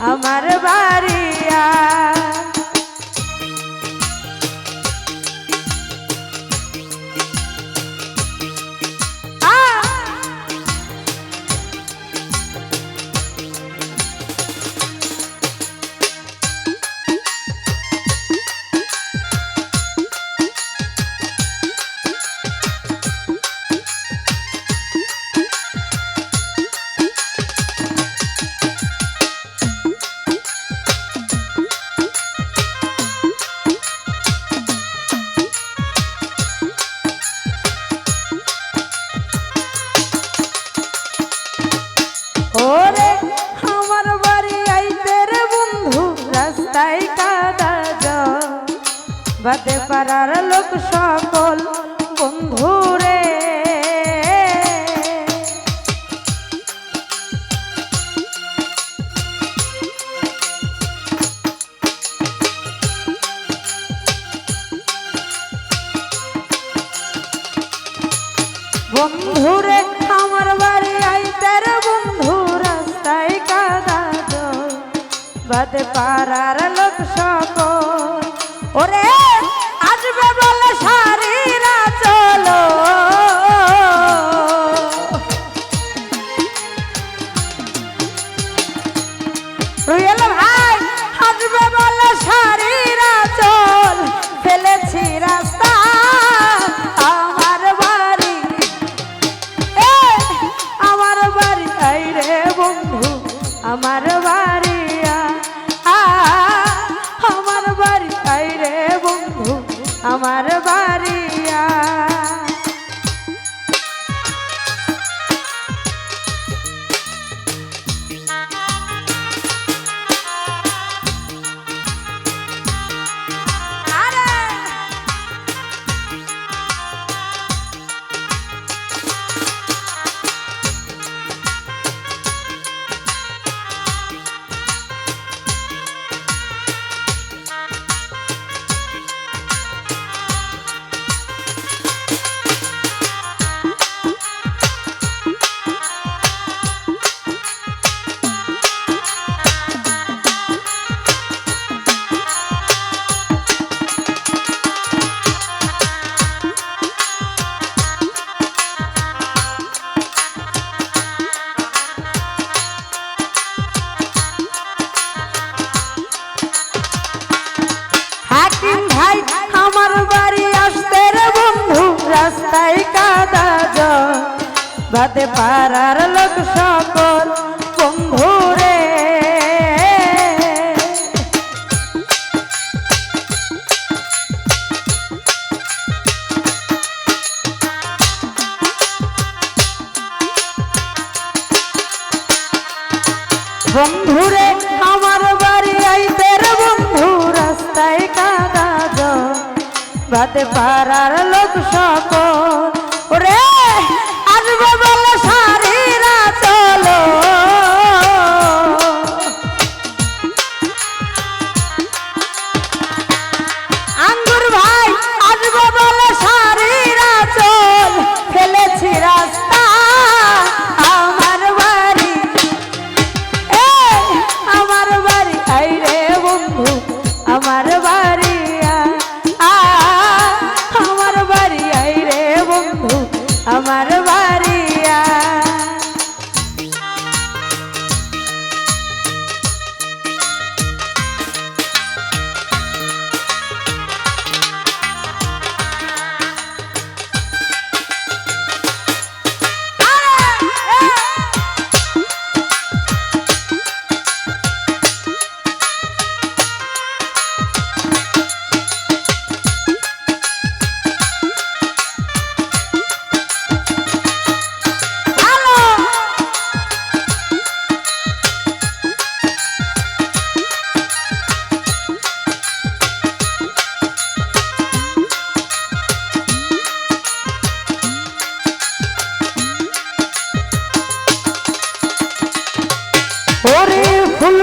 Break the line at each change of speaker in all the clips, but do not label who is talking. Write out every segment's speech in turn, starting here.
আমার বা তাই কাদা বাদে পাড়ার লোক সকল বন্ধুরে বাদে পাড়ার লোক সকল বন্ধুরে বন্ধুরে আমার বাড়ি আইতের বন্ধু রাস্তায় কাদা বাদে পাড়ার লোক সকল রে কেবল শাড়ির আচল ফেলেছি রাস্তা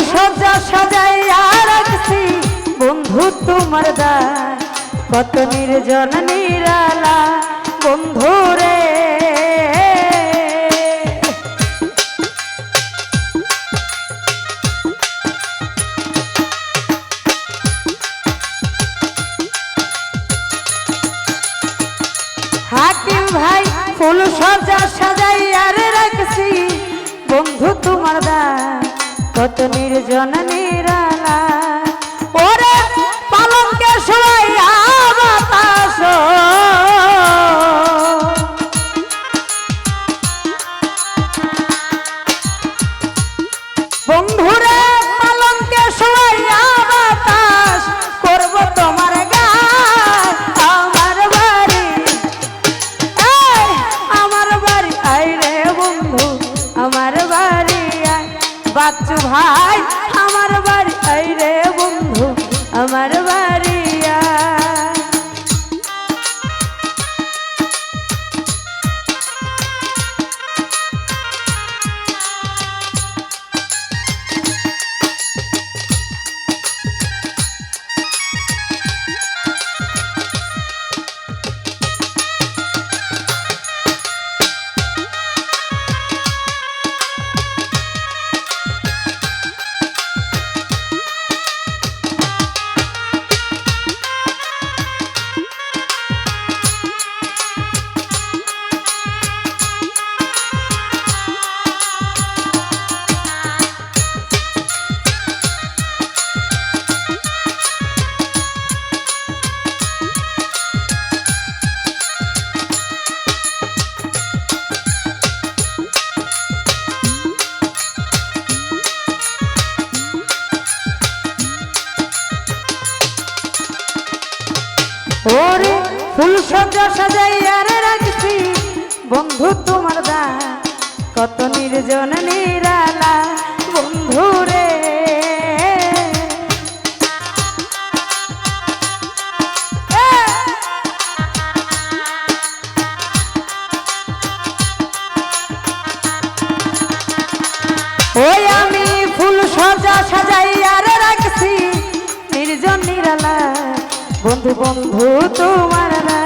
সজ্জা সজা সাজাইয়া রাখছি। বন্ধু তোমার দা কত নির্জন নিরালা। বন্ধু রে। হাকিম ভাই, ফুল সজা সাজাইয়া রাখছি। বন্ধু তোমার দা কত নির্জন নিরালা সজ্জা সাজাই আর রাখছি। বন্ধু তোমার দা, কত নির্জন নিরালা বন্ধু রে। ওই আমি ফুল সজা সাজাই আর রাখছি। নির্জন নিরালা বন্ধু বন্ধু তোমার না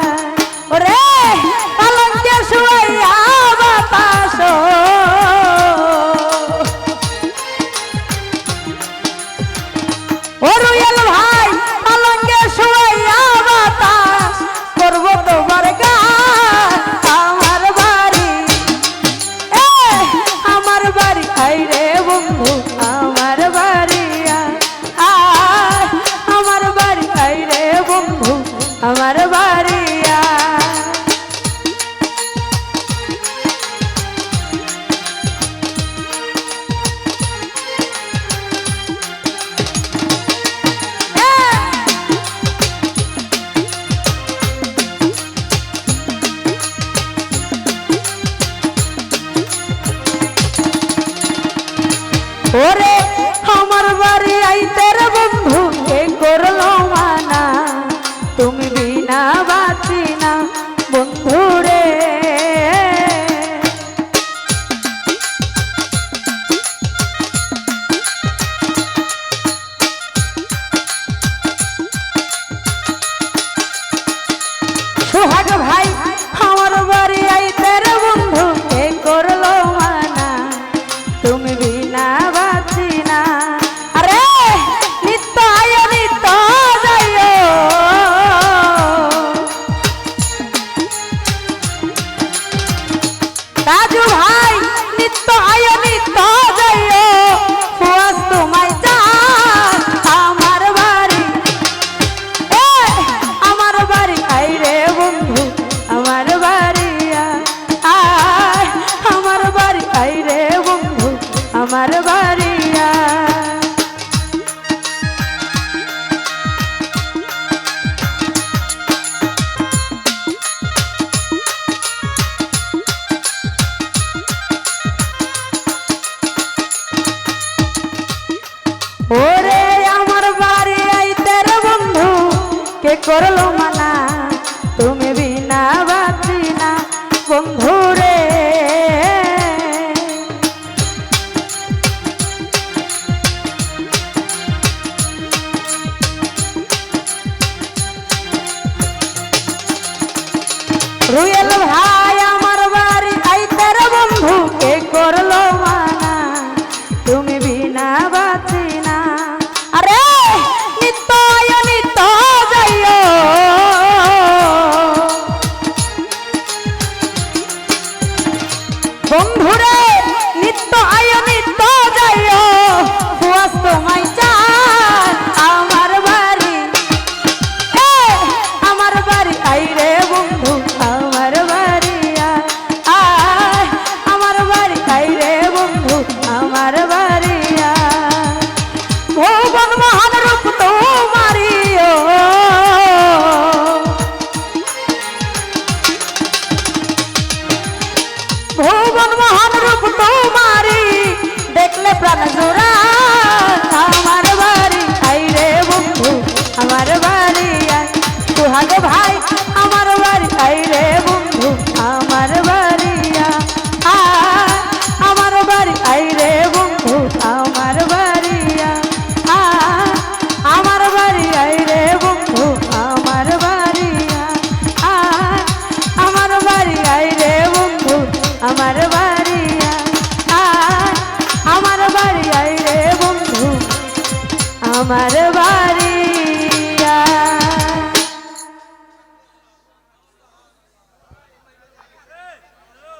ওরে আমার বাড়ি আইতে রে বন্ধু। কে করল মানা? তুমি বিনা বাঁচি না বন্ধু রে। রুয়েল ভাই মন মোহন রূপ তোমারি দেখলে প্রাণ জোড়া। আমার বাড়ি আই আমার বাড়ি।